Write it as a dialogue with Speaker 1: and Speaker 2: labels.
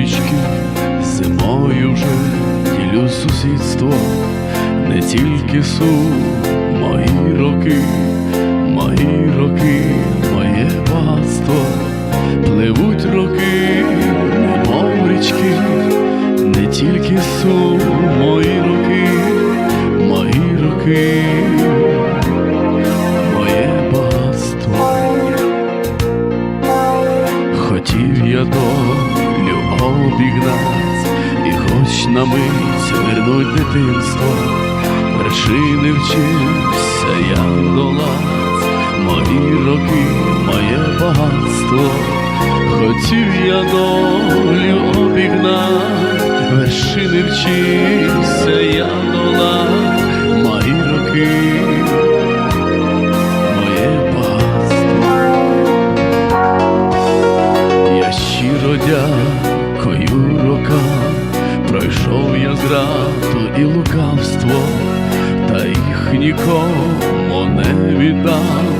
Speaker 1: річки, зимою вже ділю сусідство, не тільки сум, мої роки, мої роки, моє багатство, пливуть роки, мов річки, не тільки су. Обігнать, і хоч на мить вернуть дитинство, вершини вчився я долать, мої роки, моє багатство, хотів я долю обігнать, вершини вчився зраду і лукавство, та їх нікому не віддав.